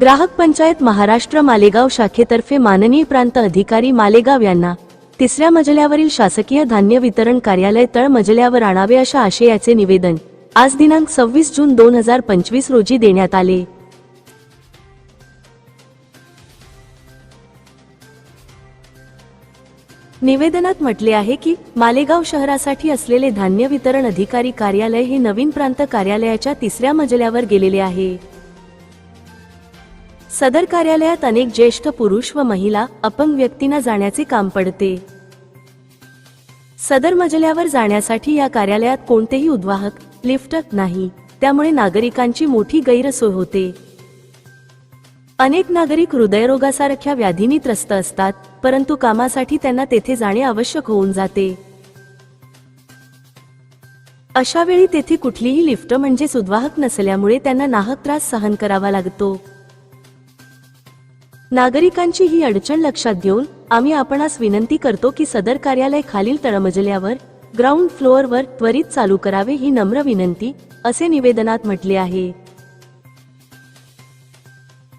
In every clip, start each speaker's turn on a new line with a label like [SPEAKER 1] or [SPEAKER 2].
[SPEAKER 1] ग्राहक पंचायत महाराष्ट्र मालेगाव शाखेतर्फे माननीय प्रांत अधिकारी मालेगाव यांना तिसऱ्या मजल्यावरील शासकीय धान्य वितरण कार्यालय तळ मजल्यावर आणावे अशा आशयाचे निवेदन आज दिनांक सव्वीस जून दोन हजार पंचवीस रोजी देण्यात आले. निवेदनात म्हटले आहे की मालेगाव शहरासाठी असलेले धान्य वितरण अधिकारी कार्यालय हे नवीन प्रांत कार्यालयाच्या तिसऱ्या मजल्यावर गेलेले आहे. सदर कार्यालयात अनेक ज्येष्ठ पुरुष व महिला अपंग व्यक्तींना जाण्याचे काम पडते. सदर मजल्यावर जाण्यासाठी या कार्यालयात कोणतेही उद्वाहक लिफ्ट नाही. त्यामुळे नागरिकांची मोठी गैरसोय होते. अनेक नागरिक हृदयरोगासारख्या व्याधींनी त्रस्त असतात परंतु कामासाठी त्यांना तेथे जाणे आवश्यक होऊन जाते. अशा वेळी तेथे कुठलीही लिफ्ट म्हणजे सुद्वाहक नसल्यामुळे त्यांना नाहक त्रास सहन करावा लागतो. नागरिकांची ही अडचण लक्षात घेऊन आम्ही आपणास विनंती करतो की सदर कार्यालय खालील तळमजल्यावर ग्राउंड फ्लोअरवर त्वरित चालू करावे ही नम्र विनंती असे निवेदनात म्हटले आहे.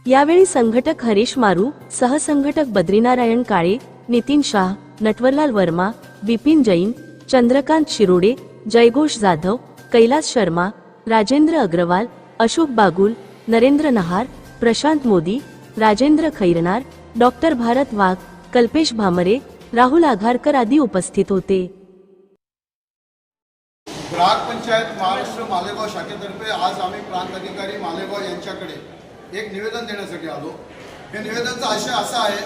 [SPEAKER 1] यावेळी संघटक हरीश मारू सहसंघटक बद्रीनारायण काळे नितीन शाह नटवरलाल वर्मा बिपिन जैन चंद्रकांत शिरोडे जयघोष जाधव कैलास शर्मा राजेंद्र अग्रवाल अशोक बागुल नरेंद्र नहार प्रशांत मोदी राजेंद्र खैरनार डॉक्टर भारत वाघ कल्पेश भामरे राहुल आघारकर आदी उपस्थित होते.
[SPEAKER 2] ग्राहक पंचायत महाराष्ट्र मालेगाव शाखेतर्फे आज आम्ही प्रांत अधिकारी मालेगाव यांच्याकडे एक निवेदन देण्यासाठी आलो. हे निवेदनचा आशय असा आहे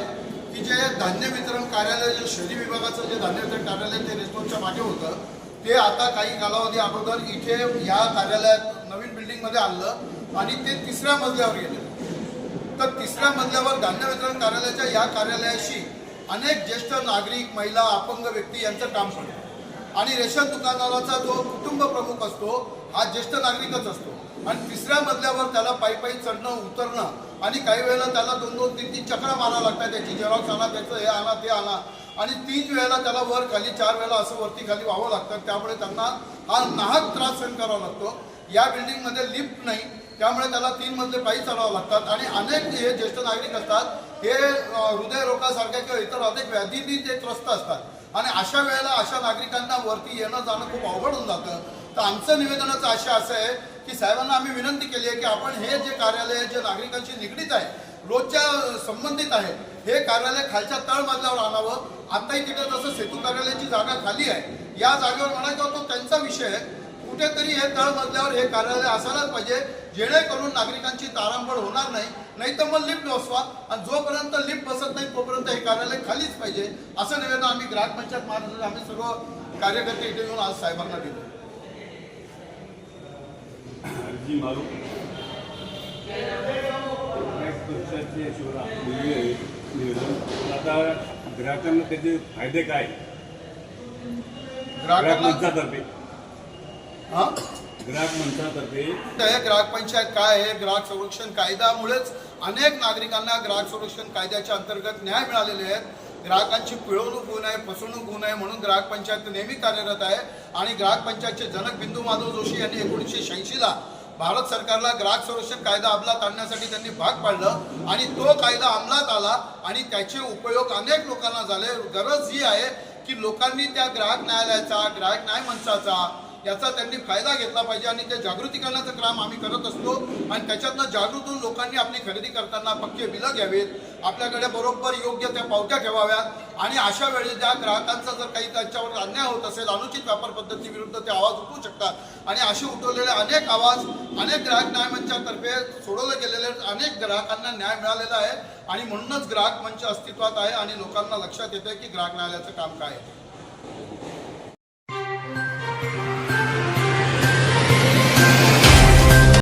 [SPEAKER 2] की जे धान्य वितरण कार्यालय जे शहरी विभागाचं जे धान्य वितरण कार्यालय ते रिस्पॉन्सच्या मागे होतं ते आता काही कालावधी अगोदर इथे या कार्यालयात नवीन बिल्डिंगमध्ये आणलं आणि ते तिसऱ्या मजल्यावर गेले. तिसऱ्या मजल्यावर धान्य वितरण कार्यालयाच्या या कार्यालयाशी अनेक ज्येष्ठ नागरिक महिला अपंग व्यक्ती यांचं काम पडतं आणि रेशन दुकानदाराचा जो कुटुंब प्रमुख असतो हा ज्येष्ठ नागरिकच असतो. आणि तिसऱ्या मजल्यावर त्याला पायी पायी चढणं उतरणं आणि काही वेळेला त्याला दोन दोन तीन तीन चक्रा मारावं लागतात. त्याची झेरॉक्स आणा त्याचं हे आणा ते आणा. आणि तीन वेळेला त्याला वर खाली चार वेळेला असं वरती खाली व्हावं लागतं. त्यामुळे त्यांना हा नाहक त्रास सहन करावा लागतो. या बिल्डिंगमध्ये लिफ्ट नाही. त्यामुळे त्याला तीन मजले पायी चढावं लागतात. आणि अनेक हे ज्येष्ठ नागरिक असतात हे हृदयरोगासारख्या किंवा इतर अनेक व्याधींनी ते त्रस्त असतात. आणि अशा वेळेला अशा नागरिकांना वरती येणं जाणं खूप अवघड होऊन जातं. तर आमचं निवेदनाचं आशय असं आहे की साहेबांना आम्ही विनंती केली आहे की आपण हे जे कार्यालय जे नागरिकांशी निगडीत आहे रोजच्या संबंधित आहे हे कार्यालय खालच्या तळमजल्यावर आणावं. आताही तिथे जसं सेतू कार्यालयाची जागा खाली आहे या जागेवर म्हणायचं तो त्यांचा विषय आहे. कुठेतरी हे तळमजल्यावर हे कार्यालय असायलाच पाहिजे. जेणेकरून नागरिकांची तारांबळ होणार नाही. नाही तर मग लिफ्ट बसवा. आणि जोपर्यंत लिफ्ट बसत नाही तोपर्यंत हे कार्यालय खालीच पाहिजे. असं निवेदन आम्ही ग्राहक पंचायत महाराष्ट्राचे आम्ही सर्व कार्यकर्ते इथे येऊन आज साहेबांना दिलो
[SPEAKER 3] आता ग्राहकांना त्याचे फायदे काय? ग्राहक
[SPEAKER 2] ग्राहकांना हा? ग्राहक पंचायत काय आहे? ग्राहक संरक्षण कायद्यामुळेच अनेक नागरिकांना ग्राहक संरक्षण कायद्याच्या अंतर्गत न्याय मिळालेले आहेत. ग्राहकांची पिळवणूक होऊ नये फसवणूक होऊ नये म्हणून ग्राहक पंचायत नेहमी कार्यरत आहे. आणि ग्राहक पंचायतचे जनक बिंदू माधव जोशी यांनी एकोणीसशे शहाऐंशीला भारत सरकारला ग्राहक संरक्षण कायदा अंमलात आणण्यासाठी त्यांनी भाग पाडलं. आणि तो कायदा अंमलात आला आणि त्याचे उपयोग अनेक लोकांना झाले. गरज ही आहे की लोकांनी त्या ग्राहक न्यायालयाचा ग्राहक न्याय मंचाचा याचा त्यांनी फायदा घेतला पाहिजे आणि ते जागृती करण्याचं काम आम्ही करत असतो. आणि त्याच्यातनं जागृत होऊन लोकांनी आपली खरेदी करताना पक्के बिलं घ्यावीत. आपल्याकडे बरोबर योग्य त्या पावत्या ठेवाव्यात. आणि अशा वेळी ज्या ग्राहकांचा जर काही त्यांच्यावर अन्याय होत असेल अनुचित व्यापार पद्धतीविरुद्ध ते आवाज उठवू शकतात. आणि असे उठवलेले अनेक आवाज अनेक ग्राहक न्याय मंचातर्फे सोडवले गेलेले अनेक ग्राहकांना न्याय मिळालेला आहे. आणि म्हणूनच ग्राहक मंच अस्तित्वात आहे आणि लोकांना लक्षात येतं की ग्राहक न्यायालयाचं काम काय आहे.